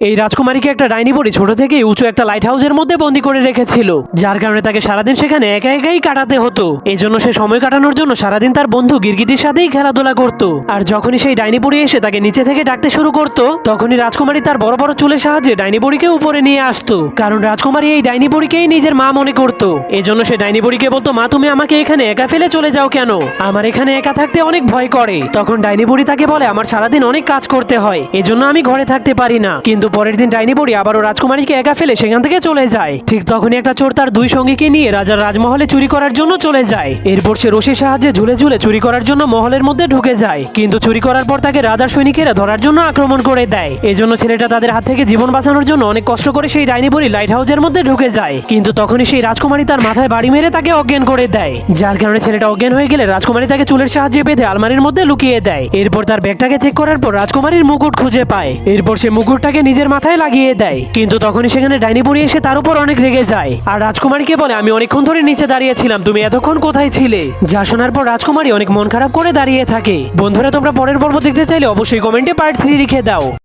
এই রাজকুমারীকে একটা ডাইনি পরি ছোট থেকে উঁচু একটা লাইট হাউসের মধ্যে বন্দি করে রেখেছিল, যার কারণে তাকে সারাদিন সেখানে একা একাই কাটাতে হতো। এই জন্য সে সময় কাটানোর জন্য সারাদিন তার বন্ধু গিরগিটির সাথেই খেলাধুলা করত। আর যখনই সেই ডাইনি পরি এসে তাকে নিচে থেকে ডাকতে শুরু করত, তখনই রাজকুমারী তার বড় বড় চুলের সাহায্যে ডাইনি পরিকে উপরে নিয়ে আসতো। কারণ রাজকুমারী এই ডাইনি পরিকেই নিজের মা মনে করত। এই জন্য সে ডাইনি পরিকে বলতো, মা, তুমি আমাকে এখানে একা ফেলে চলে যাও কেন? আমার এখানে একা থাকতে অনেক ভয় করে। তখন ডাইনি বুড়ি তাকে বলে, আমার সারাদিন অনেক কাজ করতে হয়, এজন্য আমি ঘরে থাকতে পারি না। কিন্তু পরের দিন ডাইনি বুড়ি আবারও রাজকুমারীকে একা ফেলে সেখান থেকে চলে যায়। ঠিক তখনই একটা চোর তার দুই সঙ্গীকে নিয়ে রাজার রাজমহলে চুরি করার জন্য চলে যায়। এরপর সে রশির সাহায্যে ঝুলে ঝুলে চুরি করার জন্য মহলের মধ্যে ঢুকে যায়। কিন্তু চুরি করার পর তাকে রাজার সৈনিকেরা ধরার জন্য আক্রমণ করে দেয়। এজন্য ছেলেটা তাদের হাত থেকে জীবন বাঁচানোর জন্য অনেক কষ্ট করে সেই ডাইনি বুড়ি লাইট হাউসের মধ্যে ঢুকে যায়। কিন্তু তখনই সেই রাজকুমারী তার মাথায় বাড়ি মেরে তাকে অজ্ঞান করে দেয়। যার কারণে ছেলেটা অজ্ঞান হয়ে গেলে রাজকুমারী তাকে চুলের সাহায্যে বেঁধে আলমারির মধ্যে লুকিয়ে দেয়। এরপর তার ব্যাগটাকে চেক করার পর রাজকুমারীর মুকুট খুঁজে পায়। এরপর সে মুকুটটাকে নিজের মাথায় লাগিয়ে দেয়। কিন্তু তখনই সেখানে ডাইনি বুড়ি এসে তার উপর অনেক রেগে যায়। আর রাজকুমারীকে বলে, আমি অনেকক্ষণ ধরে নিচে দাঁড়িয়েছিলাম, তুমি এতক্ষণ কোথায় ছিলে? যা শোনার পর রাজকুমারী অনেক মন খারাপ করে দাঁড়িয়ে থাকে। বন্ধুরা, তোমরা পরের পর্ব দেখতে চাইলে অবশ্যই কমেন্টে পার্ট থ্রি লিখে দাও।